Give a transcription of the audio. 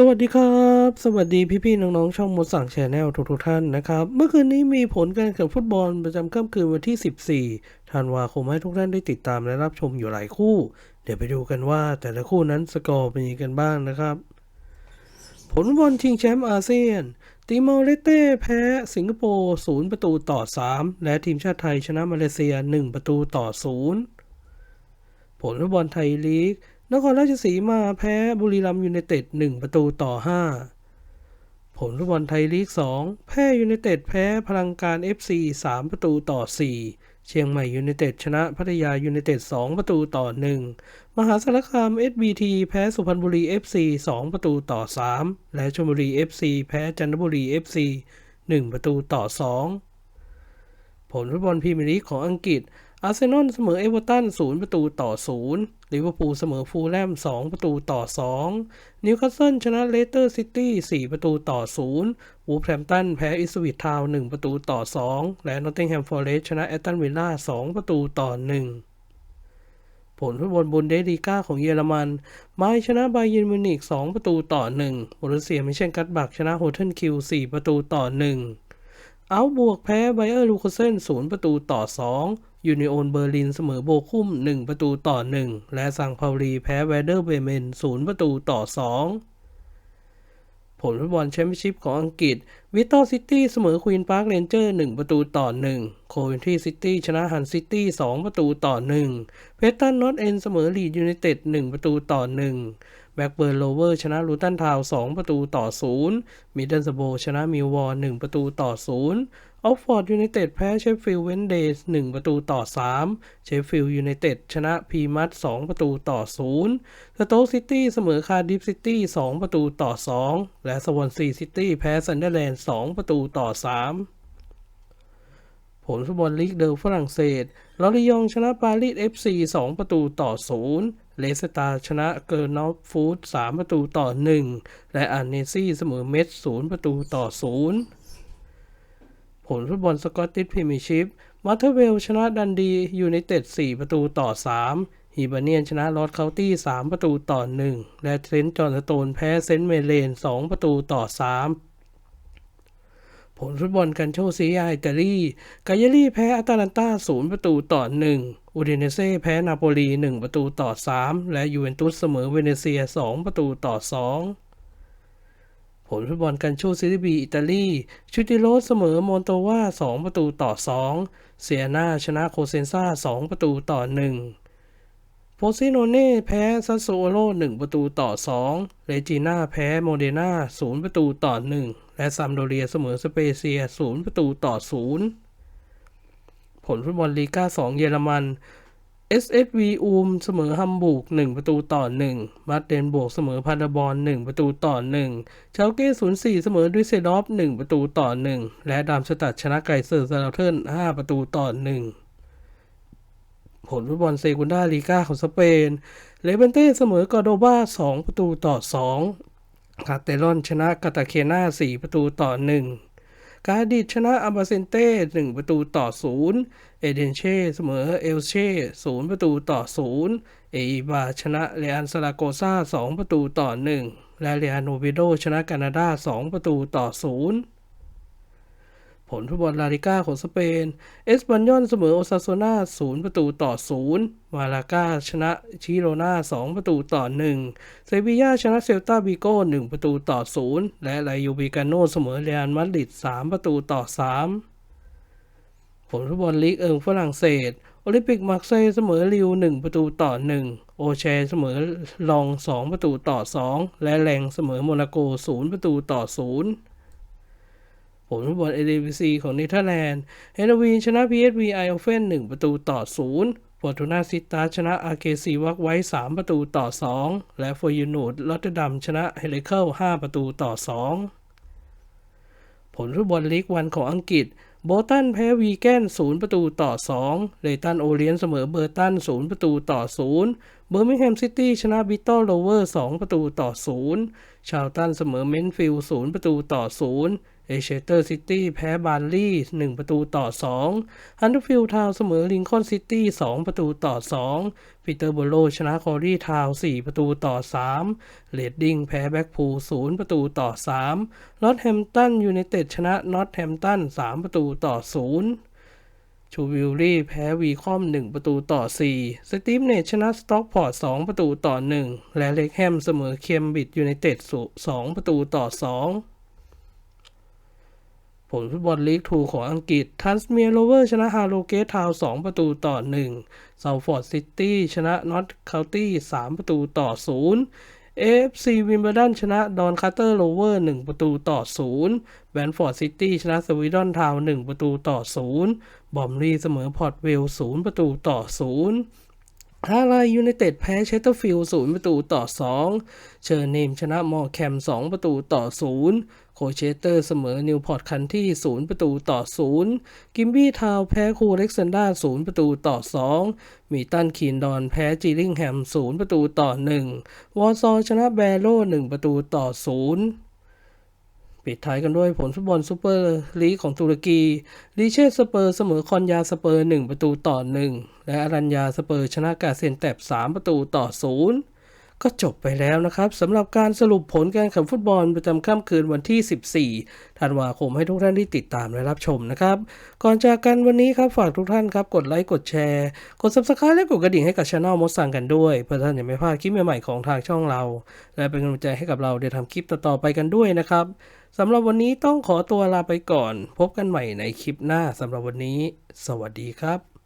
สวัสดีครับ สวัสดีพี่ๆน้องๆ ช่องมดสั่งแชนแนลทุกๆท่านนะครับ เมื่อคืนนี้มีผลการแข่งฟุตบอลประจำค่ำคืนวันที่ 14 ธันวาคมให้ทุกท่านได้ติดตามและรับชมอยู่หลายคู่ เดี๋ยวไปดูกันว่าแต่ละคู่นั้นสกอร์เป็นยังไงกันบ้างนะครับ ผลบอลชิงแชมป์อาเซียน ติมอร์เลสเต้แพ้สิงคโปร์0ประตูต่อ 3 และทีมชาติไทยชนะมาเลเซีย 1 ประตูต่อ 0 ผลฟุตบอลไทยลีก นครราชสีมาแพ้บุรีรัมยูไนเต็ด1 ประตูต่อ 5 ผลฟุตบอลไทยลีก 2 แพ้ยูไนเต็ดแพ้พลังการ FC 3 ประตูต่อ 4 เชียงใหม่ยูไนเต็ดชนะพัทยายูไนเต็ด 2 ประตูต่อ 1 มหาสารคาม SBT แพ้สุพรรณบุรี FC 2 ประตูต่อ 3 และชลบุรี FC แพ้จันทบุรี FC 1 ประตูต่อ 2 ผลฟุตบอลพรีเมียร์ลีกของอังกฤษ อาร์เซนอลเสมอเอเวอร์ตัน0ประตูต่อ0ลิเวอร์พูลเสมอฟูลแลม2 ประตูต่อ 2 นิวคาสเซิลชนะเลสเตอร์ซิตี้4ประตูต่อ0วูฟแฮมตันแพ้อิสวิตทาวน์1ประตูต่อ 2 และนอตติงแฮมฟอร์เรสชนะแอตตันวิลล่า2ประตูต่อ 1ผลฟุตบอลบุนเดสลีกาของเยอรมันไมายชนะบาเยิร์นมิวนิก2 ประตูต่อ1บรุเซียมิเชนกัตบักชนะโฮเทนคิว 4 ประตูต่อ 1 เอาบวกแพ้ไบเออร์ลูคเซน0 ประตูต่อ 2 ยูนิโอนเบอร์ลินเสมอโบคุ้ม 1 ประตูต่อ 1 และซังเปาลีแพ้แวเดอร์เบเมน 0 ประตูต่อ 2 ผลฟุตบอลแชมเปี้ยนชิพของอังกฤษ วิตตอร์ซิตี้เสมอควีนพาร์คเรนเจอร์ 1 ประตูต่อ 1 โคเวนทรีซิตี้ชนะฮันซิตี้ 2 ประตูต่อ 1 เพสตันนอตเอนเสมอลีดยูไนเต็ด 1 ประตูต่อ 1 แบ็กเบิร์นโลเวอร์ชนะลูตันทาว 2 ประตูต่อ 0 มิดเดิลสโบชนะมิลวอร์1ประตูต่อ 0 ออฟฟอร์ดยูไนเต็ดแพ้เชฟฟิลด์เวนเดย์1ประตูต่อ 3 เชฟฟิลด์ยูไนเต็ดชนะพีมัต2ประตูต่อ 0 สโต๊กซิตี้เสมอคาร์ดิฟซิตี้2ประตูต่อ 2 และสวอนซีซิตี้แพ้ซันเดอร์แลนด์2ประตูต่อ 3ผลฟุตบอลลีกเดิมฝรั่งเศส ลอริยองชนะปารีส FC 2 ประตูต่อ 0 เลสตาชนะเกอร์นอฟฟูด3ประตูต่อ 1 และอันเนซี่เสมอเมส0ประตูต่อ 0 ผลฟุตบอลสกอตติชพรีเมียร์ชิพมาเทอร์เวลชนะดันดียูไนเต็ด 4 ประตูต่อ 3ฮีบาเนียนชนะลอร์ดเคาน์ตี้ 3 ประตูต่อ 1 และเทรนต์จอห์นสโตนแพ้เซนต์เมเลน 2 ประตูต่อ 3ผลฟุตบอลกันโชซียาอิตาลีกายาลีแพ้อาตาลันตา0 ประตูต่อ 1 อูดิเนเซ่แพ้นาโปลี 1 ประตูต่อ 3 และยูเวนตุสเสมอเวเนเซีย 2 ประตูต่อ 2 ผลฟุตบอลกันโชซีรีบีอิตาลีชูติโรสเสมอมอนโตวา2 ประตูต่อ 2 เซียนาชนะโคเซนซา2 ประตูต่อ 1 โพซิโนเน่แพ้ซัสโซโล1ประตูต่อ 2 เรจิน่าแพ้โมเดนา0 ประตูต่อ 1 และซัมโดเรียเสมอสเปเซีย 0 ประตูต่อ 0 ผลฟุตบอลลีกา2 เยอรมัน SSV อูมเสมอฮัมบูร์ก1 ประตูต่อ 1 มาเตนบวกเสมอพาดาบอล1ประตูต่อ 1 เชลเก้04 เสมอดุยเซดอฟ1 ประตูต่อ 1 และดามสตัดชนะไกเซอร์ซาลาเทิร์น5 ประตูต่อ 1 ผลฟุตบอลเซกุนดาลีกาของสเปน เลเบนเต้เสมอกอร์โดบา2 ประตูต่อ 2 คาเตลอนชนะกาตาเคนา4 ประตูต่อ 1 กาดิดชนะอัมบาเซนเต้1ประตูต่อ0เอเดนเช่เสมอเอลเช่0ประตูต่อ0เอบาชนะเรอันซาลาโกซา2ประตูต่อ1และเรอันโนวิโดชนะแคนาดา2ประตูต่อ0 ผลฟุตบอลลาลิก้าของสเปน เอสปันยอนเสมอโอซาโซนา0ประตูต่อ 0 มาลาก้าชนะชิโรนา2ประตูต่อ 1 เซบียาชนะเซลตาบิโก้1ประตูต่อ 0 และไลยูบิกาโนเสมอเรอัลมาดริด3ประตูต่อ 3 ผลฟุตบอลลีกเอิงฝรั่งเศส โอลิมปิกมาร์เซย์เสมอลิว1ประตูต่อ 1 โอเชเสมอลอง 2 ประตูต่อ 2 และแรงเสมอโมนาโก 0 ประตูต่อ 0 ผลฟุตบอลเอเดวีซีของเนเธอร์แลนด์เฮโนวีนชนะ PSV ไอโอเฟน1ประตูต่อ0ฟอร์ตูนาซิตาชนะอาร์เคซีวักไว้ 3 ประตูต่อ 2 และฟอร์ยูนูดลอตเตอร์ดัมชนะเฮเลเคิล5ประตูต่อ 2 ผลฟุตบอลลีกวันของอังกฤษโบตันแพ้วีแกน 0 ประตูต่อ 2 เลตันโอเลียนเสมอเบอร์ตัน 0 ประตูต่อ 0 เบอร์มิงแฮมซิตี้ชนะบิตเติลโลเวอร์ 2 ประตูต่อ 0 ชาวตันเสมอเมนฟิลด์ 0 ประตูต่อ 0 เอเชเตอร์ซิตี้แพ้บาร์ลี่1 ประตูต่อ2ฮันเดอร์ฟิลทาวเสมอลิงคอนซิตี้2ประตูต่อ 2 ปีเตอร์โบโลชนะคอรีทาว4ประตูต่อ 3 เลดดิ้งแพ้แบ็กพูล0ประตูต่อ 3 ลอตแฮมตันยูไนเต็ดชนะนอตแฮมตัน3ประตูต่อ 0ชูวิลลี่แพ้วีคอม 1 ประตูต่อ 4 สตีฟเนตชนะสต็อกพอร์ต 2 ประตูต่อ 1 และเล็กแฮมเสมอเคมบิดยูไนเต็ด2ประตูต่อ 2 ผลฟุตบอลลีกทูของอังกฤษทันสเมียโรเวอร์ชนะฮาโลเกตทาวน์2ประตูต่อ1เซาฟอร์ดซิตี้ชนะนอตเคาน์ตี้3ประตูต่อ0 AFC วิมเบ l ดันชนะดอนคาร์เตอร์โรเวอร์1ประตูต่อ0แวนฟอร์ดซิตี้ชนะสวีดอนทาวน์1ประตูต่อ0บอมลีเสมอพอร์ตเวล0ประตูต่อ0 ฮาลายยูไนเต็ดแพ้เชสเตอร์ฟิลด์0ประตูต่อ 2 เชอร์เนมชนะมอร์แคม 2 ประตูต่อ 0 โคเชสเตอร์เสมอนิวพอร์ตคันที่ 0 ประตูต่อ 0 กิมบี้ทาวแพ้คูเล็กซันดา0ประตูต่อ 2 มีตันคีนดอนแพ้จีริงแฮม 0 ประตูต่อ 1 วอร์ซอชนะแบโร่1ประตูต่อ 0 ปิดท้ายกันด้วยผลฟุตบอลซูเปอร์ลีกของตุรกีลีเชสเปอร์เสมอคอนยาสเปอร์ 1 ประตูต่อ 1 และอารัญญาสเปอร์ชนะกาเซนแตบ3 ประตูต่อ 0 ก็จบไปแล้วนะครับสำหรับการสรุปผลการแข่งฟุตบอลประจำค่ำคืนวันที่ 14 ธันวาคมให้ทุกท่านที่ติดตามและรับชมนะครับ ก่อนจากกันวันนี้ครับฝากทุกท่านครับกดไลค์กดแชร์ กด subscribe และกดกระดิ่งให้กับช anel มดสั่งกันด้วย เพื่อท่านจะไม่พลาดคลิปใหม่ๆของทางช่องเรา และเป็นกำลังใจให้กับเราได้ทำคลิปต่อๆไปกันด้วยนะครับสำหรับวันนี้ต้องขอตัวลาไปก่อน พบกันใหม่ในคลิปหน้าสำหรับวันนี้ สวัสดีครับ